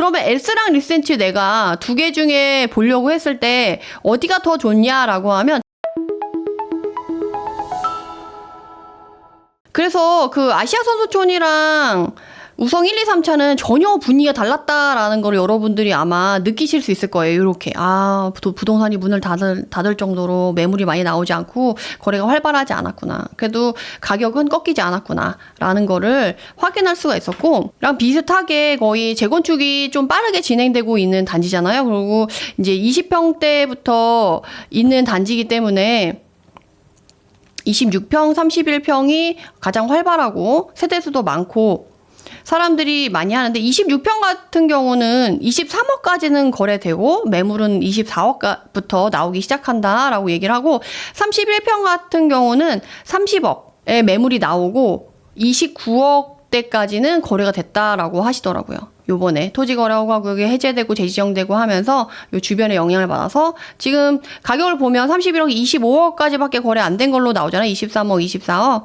그러면 S랑 리센치 내가 두 개 중에 보려고 했을 때 어디가 더 좋냐라고 하면 그래서 그 아시아 선수촌이랑 우성 1, 2, 3차는 전혀 분위기가 달랐다라는 걸 여러분들이 아마 느끼실 수 있을 거예요. 이렇게. 아, 부- 부동산이 문을 닫을, 닫을 정도로 매물이 많이 나오지 않고 거래가 활발하지 않았구나. 그래도 가격은 꺾이지 않았구나. 라는 거를 확인할 수가 있었고, 랑 비슷하게 거의 재건축이 좀 빠르게 진행되고 있는 단지잖아요. 그리고 이제 20평대부터 있는 단지이기 때문에 26평, 31평이 가장 활발하고 세대수도 많고 사람들이 많이 하는데 26평 같은 경우는 23억까지는 거래되고 매물은 24억부터 나오기 시작한다라고 얘기를 하고 31평 같은 경우는 30억의 매물이 나오고 29억대까지는 거래가 됐다라고 하시더라고요. 요번에 토지거래허가구역이 해제되고 재지정되고 하면서 요 주변에 영향을 받아서 지금 가격을 보면 31억 25억까지밖에 거래 안 된 걸로 나오잖아요. 23억, 24억.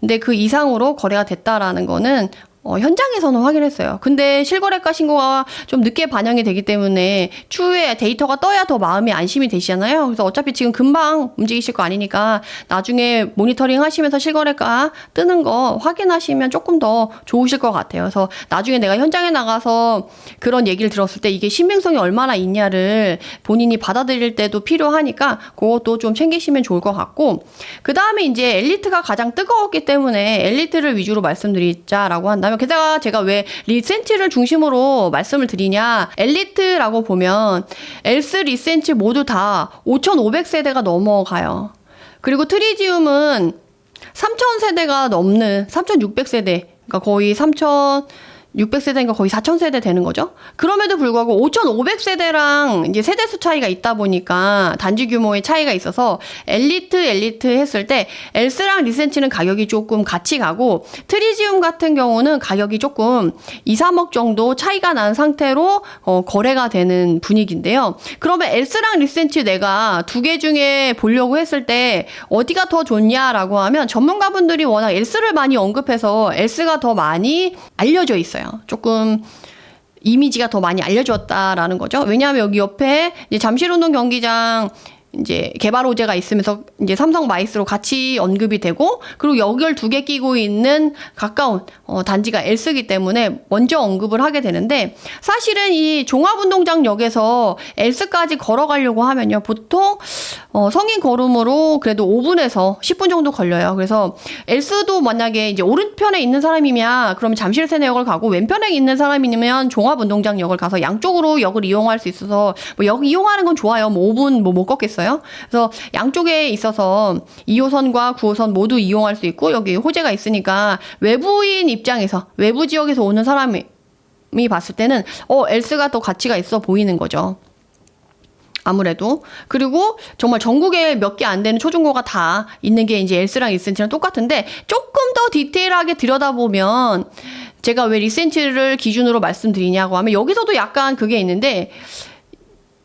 근데 그 이상으로 거래가 됐다라는 거는 어, 현장에서는 확인했어요. 근데 실거래가 신고가 좀 늦게 반영이 되기 때문에 추후에 데이터가 떠야 더 마음이 안심이 되시잖아요. 그래서 어차피 지금 금방 움직이실 거 아니니까 나중에 모니터링 하시면서 실거래가 뜨는 거 확인하시면 조금 더 좋으실 것 같아요. 그래서 나중에 내가 현장에 나가서 그런 얘기를 들었을 때 이게 신빙성이 얼마나 있냐를 본인이 받아들일 때도 필요하니까 그것도 좀 챙기시면 좋을 것 같고 그 다음에 이제 엘리트가 가장 뜨거웠기 때문에 엘리트를 위주로 말씀드리자라고 한다면 게다가 제가 왜 리센치를 중심으로 말씀을 드리냐 엘리트라고 보면 엘스 리센치 모두 다 5,500세대가 넘어가요. 그리고 트리지움은 3,000세대가 넘는 3,600세대 그러니까 거의 3,000 600세대인가 거의 4000세대 되는 거죠. 그럼에도 불구하고 5500세대랑 이제 세대 수 차이가 있다 보니까 단지 규모의 차이가 있어서 엘리트 엘리트 했을 때 엘스랑 리센치는 가격이 조금 같이 가고 트리지움 같은 경우는 가격이 조금 2, 3억 정도 차이가 난 상태로 어, 거래가 되는 분위기인데요. 그러면 엘스랑 리센치 내가 두 개 중에 보려고 했을 때 어디가 더 좋냐라고 하면 전문가분들이 워낙 엘스를 많이 언급해서 엘스가 더 많이 알려져 있어요. 조금 이미지가 더 많이 알려졌다라는 거죠. 왜냐하면 여기 옆에 잠실운동 경기장 이제 개발 호재가 있으면서 이제 삼성 마이스로 같이 언급이 되고 그리고 여기를 두개 끼고 있는 가까운 어, 단지가 엘스기 때문에 먼저 언급을 하게 되는데 사실은 이 종합운동장역에서 엘스까지 걸어가려고 하면요 보통 어, 성인 걸음으로 그래도 5분에서 10분 정도 걸려요. 그래서 엘스도 만약에 이제 오른편에 있는 사람이면 그러면 잠실 세내역을 가고 왼편에 있는 사람이면 종합운동장역을 가서 양쪽으로 역을 이용할 수 있어서 뭐 역 이용하는 건 좋아요. 뭐 5분 뭐 못 걷겠어요. 그래서 양쪽에 있어서 2호선과 9호선 모두 이용할 수 있고 여기 호재가 있으니까 외부인 입장에서 외부 지역에서 오는 사람이 이 봤을 때는 어 엘스가 더 가치가 있어 보이는 거죠. 아무래도 그리고 정말 전국에 몇 개 안 되는 초중고가 다 있는 게 이제 엘스랑 리센치랑 똑같은데 조금 더 디테일하게 들여다보면 제가 왜 리센치를 기준으로 말씀드리냐고 하면 여기서도 약간 그게 있는데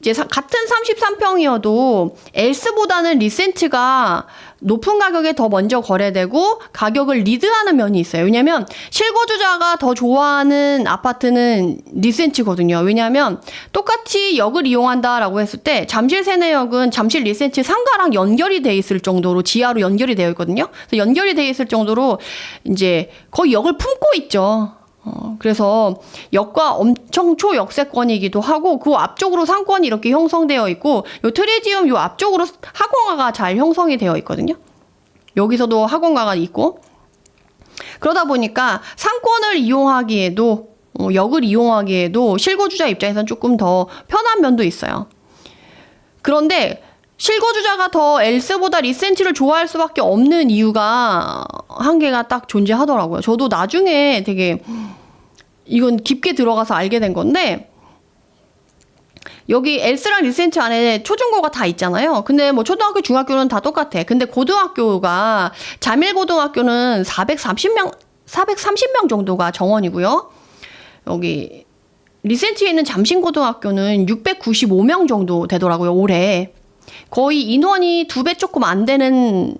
이제 사- 같은 33평이어도 엘스보다는 리센트가 높은 가격에 더 먼저 거래되고 가격을 리드하는 면이 있어요. 왜냐면 실거주자가 더 좋아하는 아파트는 리센치거든요. 왜냐면 똑같이 역을 이용한다라고 했을 때 잠실 세내역은 잠실 리센치 상가랑 연결이 돼 있을 정도로 지하로 연결이 되어 있거든요. 그래서 연결이 돼 있을 정도로 이제 거의 역을 품고 있죠. 어, 그래서 역과 엄청 초역세권이기도 하고 그 앞쪽으로 상권이 이렇게 형성되어 있고 요 트레지움 요 앞쪽으로 학원가가 잘 형성이 되어 있거든요. 여기서도 학원가가 있고 그러다 보니까 상권을 이용하기에도 어, 역을 이용하기에도 실거주자 입장에서는 조금 더 편한 면도 있어요. 그런데 실거주자가 더 엘스보다 리센치를 좋아할 수밖에 없는 이유가 한 개가 딱 존재하더라고요. 저도 나중에 되게 이건 깊게 들어가서 알게 된 건데 여기 엘스랑 리센치 안에 초중고가 다 있잖아요. 근데 뭐 초등학교, 중학교는 다 똑같아. 근데 고등학교가 자밀고등학교는 430명 430명 정도가 정원이고요. 여기 리센치에 있는 잠신고등학교는 695명 정도 되더라고요, 올해. 거의 인원이 두 배 조금 안 되는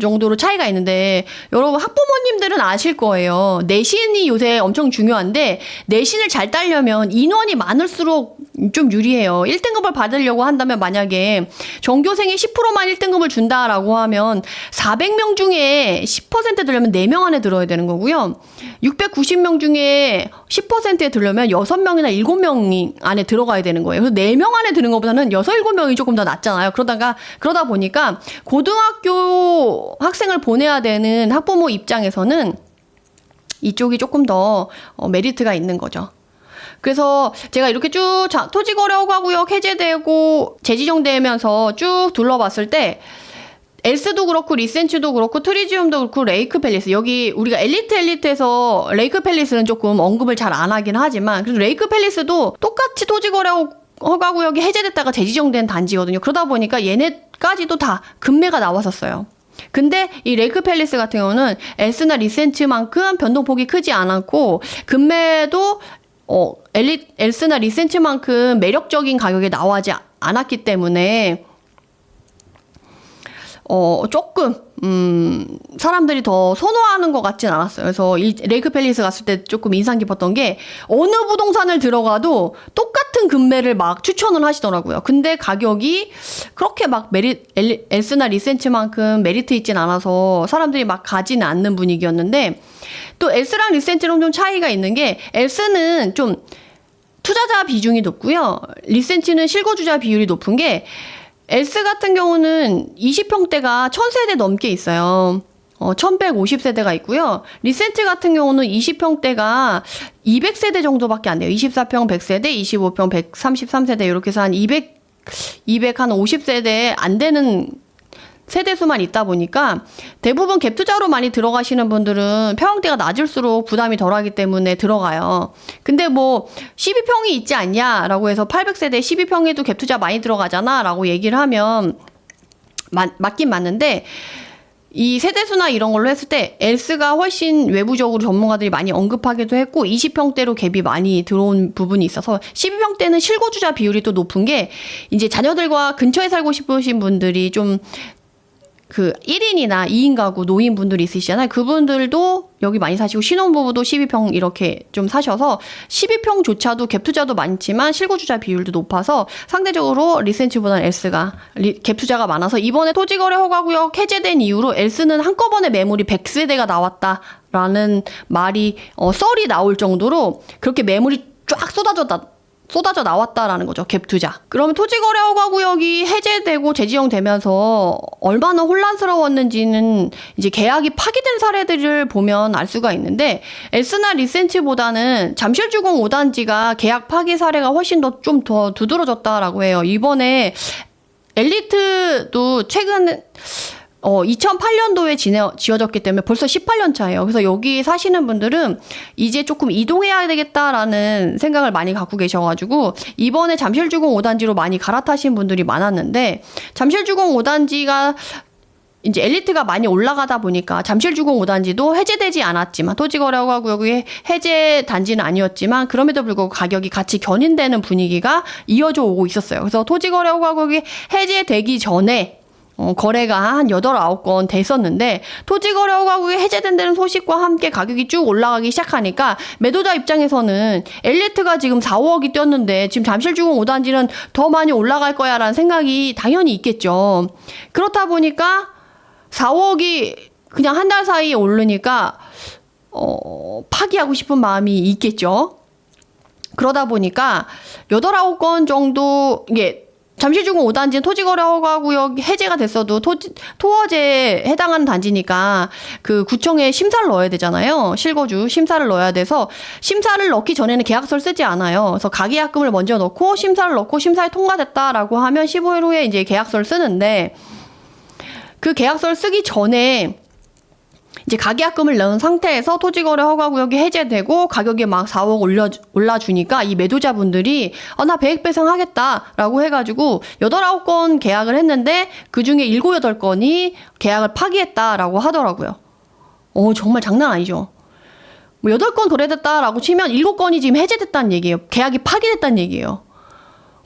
정도로 차이가 있는데 여러분 학부모님들은 아실 거예요. 내신이 요새 엄청 중요한데 내신을 잘 따려면 인원이 많을수록 좀 유리해요. 1등급을 받으려고 한다면 만약에 전교생이 10%만 1등급을 준다라고 하면 400명 중에 10% 들려면 4명 안에 들어야 되는 거고요. 690명 중에 10%에 들려면 6명이나 7명이 안에 들어가야 되는 거예요. 그래서 4명 안에 드는 것보다는 6, 7명이 조금 더 낫잖아요. 그러다가 그러다 보니까 고등학교 학생을 보내야 되는 학부모 입장에서는 이쪽이 조금 더 어, 메리트가 있는 거죠. 그래서 제가 이렇게 쭉 자- 토지거래허 가구역 해제되고 재지정되면서 쭉 둘러봤을 때 엘스도 그렇고 리센츠도 그렇고 트리지움도 그렇고 레이크 팰리스 여기 우리가 엘리트 엘리트에서 레이크 팰리스는 조금 언급을 잘 안 하긴 하지만 그래도 레이크 팰리스도 똑같이 토지거래 허가구역이 해제됐다가 재지정된 단지거든요. 그러다 보니까 얘네까지도 다 금매가 나왔었어요. 근데 이 레이크 팰리스 같은 경우는 엘스나 리센츠만큼 변동폭이 크지 않았고 금매도 어 엘리 엘스나 리센츠만큼 매력적인 가격에 나와지 않았기 때문에 어, 조금, 음, 사람들이 더 선호하는 것 같진 않았어요. 그래서 이 레이크 팰리스 갔을 때 조금 인상 깊었던 게 어느 부동산을 들어가도 똑같은 금매를 막 추천을 하시더라고요. 근데 가격이 그렇게 막 메리, 엘, 엘스나 리센츠만큼 메리트 있진 않아서 사람들이 막 가지는 않는 분위기였는데 또 엘스랑 리센츠랑 좀 차이가 있는 게 엘스는 좀 투자자 비중이 높고요. 리센치는 실거주자 비율이 높은 게 엘스 같은 경우는 20평대가 1000세대 넘게 있어요. 어, 1150세대가 있고요. 리센트 같은 경우는 20평대가 200세대 정도밖에 안 돼요. 24평 100세대, 25평 133세대 이렇게 해서 한 200, 200 한 50세대 안 되는 세대수만 있다 보니까 대부분 갭 투자로 많이 들어가시는 분들은 평형대가 낮을수록 부담이 덜하기 때문에 들어가요. 근데 뭐 12평이 있지 않냐라고 해서 800세대 12평에도 갭 투자 많이 들어가잖아라고 얘기를 하면 맞, 맞긴 맞는데 이 세대수나 이런 걸로 했을 때 엘스가 훨씬 외부적으로 전문가들이 많이 언급하기도 했고 20평대로 갭이 많이 들어온 부분이 있어서 12평대는 실거주자 비율이 또 높은 게 이제 자녀들과 근처에 살고 싶으신 분들이 좀 그 1인이나 2인 가구 노인분들이 있으시잖아요. 그분들도 여기 많이 사시고 신혼부부도 12평 이렇게 좀 사셔서 12평조차도 갭 투자도 많지만 실거주자 비율도 높아서 상대적으로 리센츠보다는 엘스가 리, 갭 투자가 많아서 이번에 토지거래 허가구역 해제된 이후로 엘스는 한꺼번에 매물이 100세대가 나왔다라는 말이 어, 썰이 나올 정도로 그렇게 매물이 쫙 쏟아졌다 쏟아져 나왔다라는 거죠. 갭 투자. 그러면 토지거래 허가 구역이 해제되고 재지정되면서 얼마나 혼란스러웠는지는 이제 계약이 파기된 사례들을 보면 알 수가 있는데 엘스나 리센츠보다는 잠실주공 5단지가 계약 파기 사례가 훨씬 더 좀더 두드러졌다라고 해요. 이번에 엘리트도 최근 어, 2008년도에 지어졌기 때문에 벌써 18년 차예요. 그래서 여기 사시는 분들은 이제 조금 이동해야 되겠다라는 생각을 많이 갖고 계셔가지고 이번에 잠실주공 5단지로 많이 갈아타신 분들이 많았는데 잠실주공 5단지가 이제 엘리트가 많이 올라가다 보니까 잠실주공 5단지도 해제되지 않았지만 토지거래허가 구역이 해제 단지는 아니었지만 그럼에도 불구하고 가격이 같이 견인되는 분위기가 이어져 오고 있었어요. 그래서 토지거래허가 구역이 해제되기 전에 어, 거래가 한 8, 9건 됐었는데 토지 거래 허가구이 해제된다는 소식과 함께 가격이 쭉 올라가기 시작하니까 매도자 입장에서는 엘리트가 지금 4, 5억이 뛰었는데 지금 잠실주공 5단지는 더 많이 올라갈 거야 라는 생각이 당연히 있겠죠. 그렇다 보니까 4, 5억이 그냥 한 달 사이에 오르니까 어, 파기하고 싶은 마음이 있겠죠. 그러다 보니까 8, 9건 정도 이게 잠실주공 5단지는 토지거래 허가구역 해제가 됐어도 토지, 토어제에 해당하는 단지니까 그 구청에 심사를 넣어야 되잖아요. 실거주 심사를 넣어야 돼서 심사를 넣기 전에는 계약서를 쓰지 않아요. 그래서 가계약금을 먼저 넣고 심사를 넣고 심사에 통과됐다라고 하면 15일 후에 이제 계약서를 쓰는데 그 계약서를 쓰기 전에 이제 가계약금을 넣은 상태에서 토지거래 허가구역이 해제되고 가격이 막 4억 올려 올라주니까 이 매도자분들이 어, 나 배액 배상 하겠다라고 해가지고 8, 9건 계약을 했는데 그 중에 7, 8건이 계약을 파기했다라고 하더라고요. 어 정말 장난 아니죠. 뭐 8건 거래됐다라고 치면 7건이 지금 해제됐다는 얘기예요. 계약이 파기됐다는 얘기예요.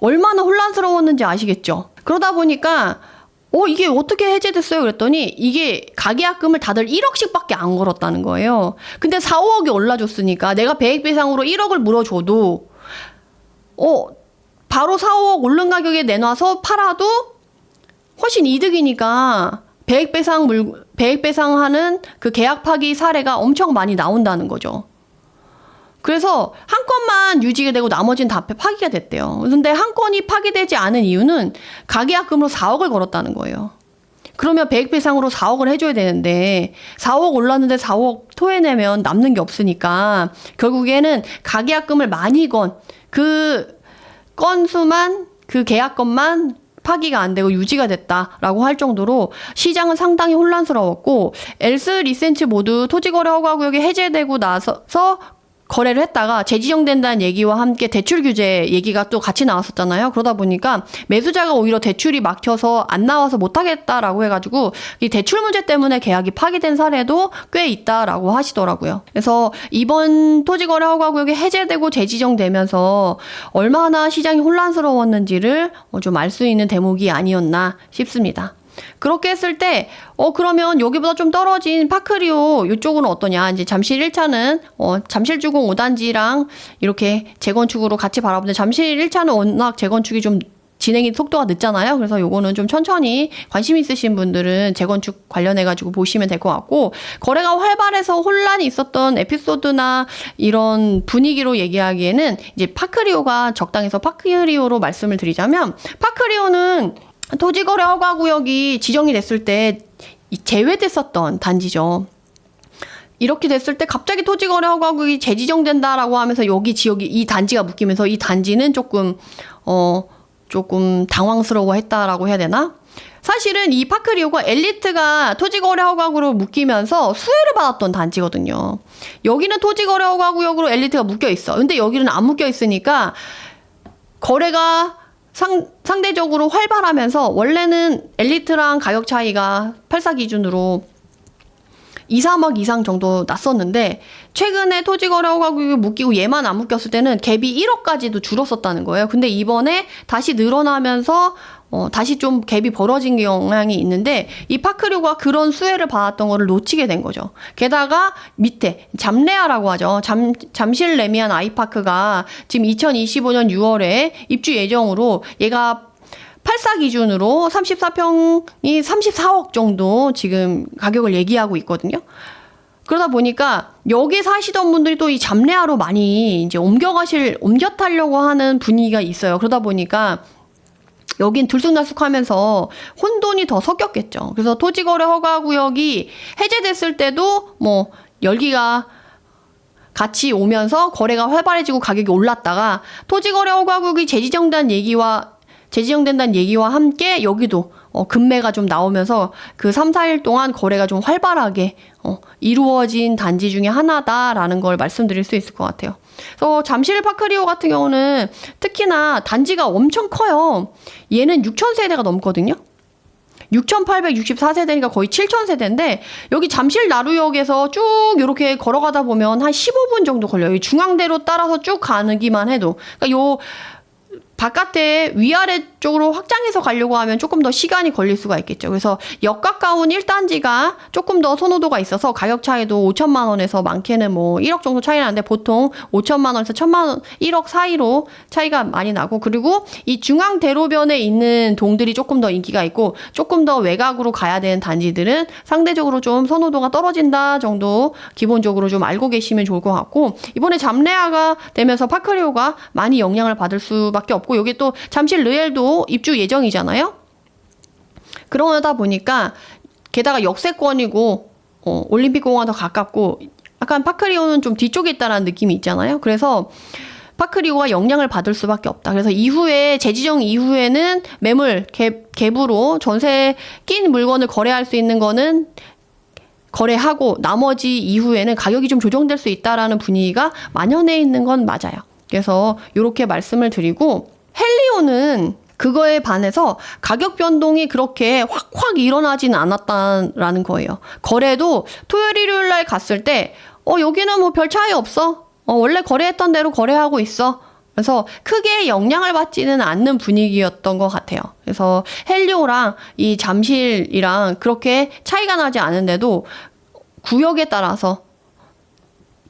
얼마나 혼란스러웠는지 아시겠죠? 그러다 보니까 어, 이게 어떻게 해제됐어요? 그랬더니 이게 가계약금을 다들 1억씩밖에 안 걸었다는 거예요. 근데 4, 5억이 올라줬으니까 내가 배액배상으로 1억을 물어줘도 어, 바로 4, 5억 오른 가격에 내놔서 팔아도 훨씬 이득이니까 배액배상 물, 배액배상하는 그 계약 파기 사례가 엄청 많이 나온다는 거죠. 그래서 한 건만 유지가 되고 나머지는 다 파기가 됐대요. 근데 한 건이 파기되지 않은 이유는 가계약금으로 4억을 걸었다는 거예요. 그러면 배액 배상으로 4억을 해줘야 되는데 4억 올랐는데 4억 토해내면 남는 게 없으니까 결국에는 가계약금을 많이 건 그 건수만 그 계약건만 파기가 안 되고 유지가 됐다라고 할 정도로 시장은 상당히 혼란스러웠고 엘스 리센츠 모두 토지거래 허가구역이 해제되고 나서서 거래를 했다가 재지정된다는 얘기와 함께 대출 규제 얘기가 또 같이 나왔었잖아요. 그러다 보니까 매수자가 오히려 대출이 막혀서 안 나와서 못 하겠다라고 해가지고 이 대출 문제 때문에 계약이 파기된 사례도 꽤 있다라고 하시더라고요. 그래서 이번 토지거래 허가구역이 해제되고 재지정되면서 얼마나 시장이 혼란스러웠는지를 어, 좀알 수 있는 대목이 아니었나 싶습니다. 그렇게 했을 때, 어, 그러면 여기보다 좀 떨어진 파크리오 이쪽은 어떠냐. 이제 잠실 1차는, 어, 잠실 주공 5단지랑 이렇게 재건축으로 같이 바라보는데 잠실 1차는 워낙 재건축이 좀 진행이 속도가 늦잖아요. 그래서 요거는 좀 천천히 관심 있으신 분들은 재건축 관련해 가지고 보시면 될 것 같고 거래가 활발해서 혼란이 있었던 에피소드나 이런 분위기로 얘기하기에는 이제 파크리오가 적당해서 파크리오로 말씀을 드리자면 파크리오는 토지거래 허가구역이 지정이 됐을 때이 제외됐었던 단지죠. 이렇게 됐을 때 갑자기 토지거래 허가구역이 재지정된다라고 하면서 여기 지역이 이 단지가 묶이면서 이 단지는 조금 어 조금 당황스러워했다라고 해야 되나? 사실은 이 파크리오가 엘리트가 토지거래 허가구로 묶이면서 수혜를 받았던 단지거든요. 여기는 토지거래 허가구역으로 엘리트가 묶여 있어. 근데 여기는 안 묶여 있으니까 거래가 상, 상대적으로 활발하면서 원래는 엘리트랑 가격 차이가 84 기준으로 2, 3억 이상 정도 났었는데 최근에 토지 거래 허가구역이 묶이고 얘만 안 묶였을 때는 갭이 1억까지도 줄었었다는 거예요. 근데 이번에 다시 늘어나면서 어, 다시 좀 갭이 벌어진 경향이 있는데 이 파크류가 그런 수혜를 받았던 거를 놓치게 된 거죠. 게다가 밑에 잠레아라고 하죠. 잠, 잠실 레미안 아이파크가 지금 2025년 6월에 입주 예정으로 얘가 84 기준으로 34평이 34억 정도 지금 가격을 얘기하고 있거든요. 그러다 보니까 여기 사시던 분들이 또 이 잠레아로 많이 이제 옮겨가실, 옮겨 타려고 하는 분위기가 있어요. 그러다 보니까 여긴 들쑥날쑥하면서 혼돈이 더 섞였겠죠. 그래서 토지거래 허가 구역이 해제됐을 때도 뭐 열기가 같이 오면서 거래가 활발해지고 가격이 올랐다가 토지거래 허가구역이 재지정된 얘기와 재지정된다는 얘기와 함께 여기도 어, 급매가 좀 나오면서 그 3, 4일 동안 거래가 좀 활발하게 어, 이루어진 단지 중에 하나다라는 걸 말씀드릴 수 있을 것 같아요. 그래서 잠실 파크리오 같은 경우는 특히나 단지가 엄청 커요. 얘는 6,000세대가 넘거든요. 6,864세대니까 거의 7,000세대인데 여기 잠실 나루역에서 쭉 이렇게 걸어가다 보면 한 15분 정도 걸려요. 이 중앙대로 따라서 쭉 가기만 해도. 그러니까 요 바깥에 위아래 쪽으로 확장해서 가려고 하면 조금 더 시간이 걸릴 수가 있겠죠. 그래서 역 가까운 1단지가 조금 더 선호도가 있어서 가격 차이도 5천만 원에서 많게는 뭐 1억 정도 차이 나는데 보통 5천만 원에서 1천만 원, 1억 사이로 차이가 많이 나고 그리고 이 중앙 대로변에 있는 동들이 조금 더 인기가 있고 조금 더 외곽으로 가야 되는 단지들은 상대적으로 좀 선호도가 떨어진다 정도 기본적으로 좀 알고 계시면 좋을 것 같고 이번에 잠레아가 되면서 파크리오가 많이 영향을 받을 수밖에 없고 여기 또 잠실 르엘도 입주 예정이잖아요. 그러다 보니까 게다가 역세권이고 어, 올림픽공원 더 가깝고 약간 파크리오는 좀 뒤쪽에 있다라는 느낌이 있잖아요. 그래서 파크리오가 영향을 받을 수밖에 없다. 그래서 이후에 재지정 이후에는 매물 갭, 갭으로 전세 낀 물건을 거래할 수 있는 거는 거래하고 나머지 이후에는 가격이 좀 조정될 수 있다라는 분위기가 만연해 있는 건 맞아요. 그래서 이렇게 말씀을 드리고 헬리오는 그거에 반해서 가격 변동이 그렇게 확확 일어나지는 않았다라는 거예요. 거래도 토요일 일요일 날 갔을 때 어 여기는 뭐 별 차이 없어. 어 원래 거래했던 대로 거래하고 있어. 그래서 크게 영향을 받지는 않는 분위기였던 것 같아요. 그래서 헬리오랑 이 잠실이랑 그렇게 차이가 나지 않은데도 구역에 따라서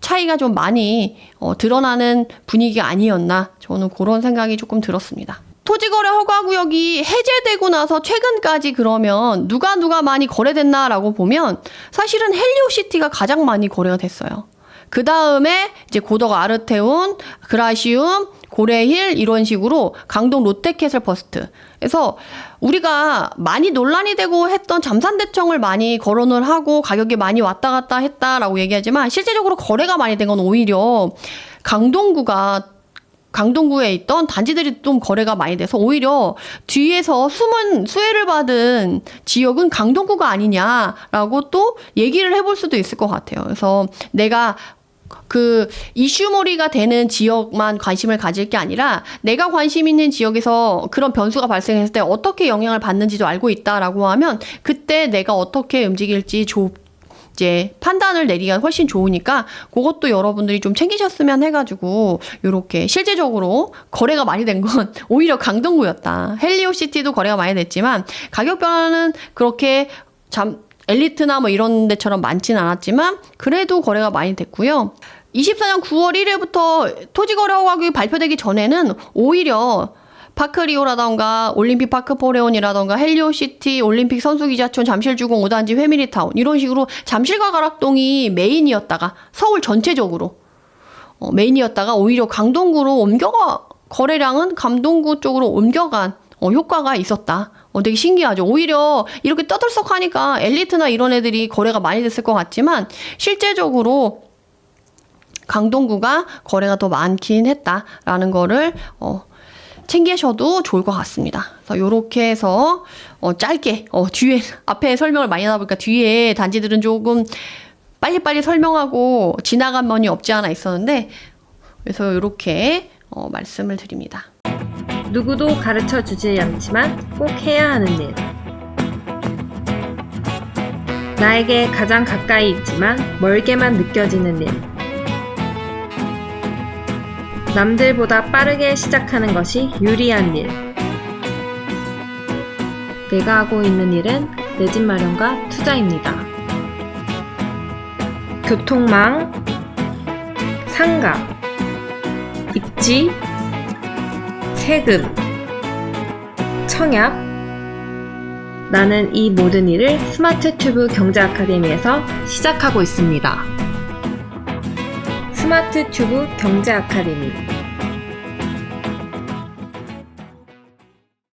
차이가 좀 많이 어, 드러나는 분위기가 아니었나 저는 그런 생각이 조금 들었습니다. 토지거래 허가구역이 해제되고 나서 최근까지 그러면 누가 누가 많이 거래됐나라고 보면 사실은 헬리오시티가 가장 많이 거래가 됐어요. 그 다음에 이제 고덕 아르테운, 그라시움, 고래힐 이런 식으로 강동 롯데캐슬 버스트. 그래서 우리가 많이 논란이 되고 했던 잠산대청을 많이 거론을 하고 가격이 많이 왔다 갔다 했다라고 얘기하지만 실제적으로 거래가 많이 된 건 오히려 강동구가 강동구에 있던 단지들이 좀 거래가 많이 돼서 오히려 뒤에서 숨은 수혜를 받은 지역은 강동구가 아니냐라고 또 얘기를 해볼 수도 있을 것 같아요. 그래서 내가 그 이슈몰이가 되는 지역만 관심을 가질 게 아니라 내가 관심 있는 지역에서 그런 변수가 발생했을 때 어떻게 영향을 받는지도 알고 있다라고 하면 그때 내가 어떻게 움직일지 조, 이제 판단을 내리기가 훨씬 좋으니까 그것도 여러분들이 좀 챙기셨으면 해가지고 요렇게 실제적으로 거래가 많이 된 건 오히려 강동구였다. 헬리오 시티도 거래가 많이 됐지만 가격 변화는 그렇게 잠 엘리트나 뭐 이런 데처럼 많지는 않았지만 그래도 거래가 많이 됐고요. 24년 9월 1일부터 토지 거래 허가국이 발표되기 전에는 오히려 파크리오라던가 올림픽 파크 포레온이라던가 헬리오시티 올림픽 선수기자촌 잠실주공 5단지 회미리타운 이런 식으로 잠실과 가락동이 메인이었다가 서울 전체적으로 어, 메인이었다가 오히려 강동구로 옮겨가 거래량은 강동구 쪽으로 옮겨간 어, 효과가 있었다. 어, 되게 신기하죠. 오히려 이렇게 떠들썩하니까 엘리트나 이런 애들이 거래가 많이 됐을 것 같지만 실제적으로 강동구가 거래가 더 많긴 했다라는 거를 어, 챙기셔도 좋을 것 같습니다. 그래서 요렇게 해서 어, 짧게 어, 뒤에 앞에 설명을 많이 하다 보니까 뒤에 단지들은 조금 빨리빨리 설명하고 지나간 면이 없지 않아 있었는데 그래서 요렇게 어, 말씀을 드립니다. 누구도 가르쳐 주지 않지만 꼭 해야 하는 일. 나에게 가장 가까이 있지만 멀게만 느껴지는 일. 남들보다 빠르게 시작하는 것이 유리한 일. 내가 하고 있는 일은 내 집 마련과 투자입니다. 교통망, 상가, 입지, 세금, 청약. 나는 이 모든 일을 스마트 튜브 경제 아카데미에서 시작하고 있습니다. 스마트 튜브 경제 아카데미.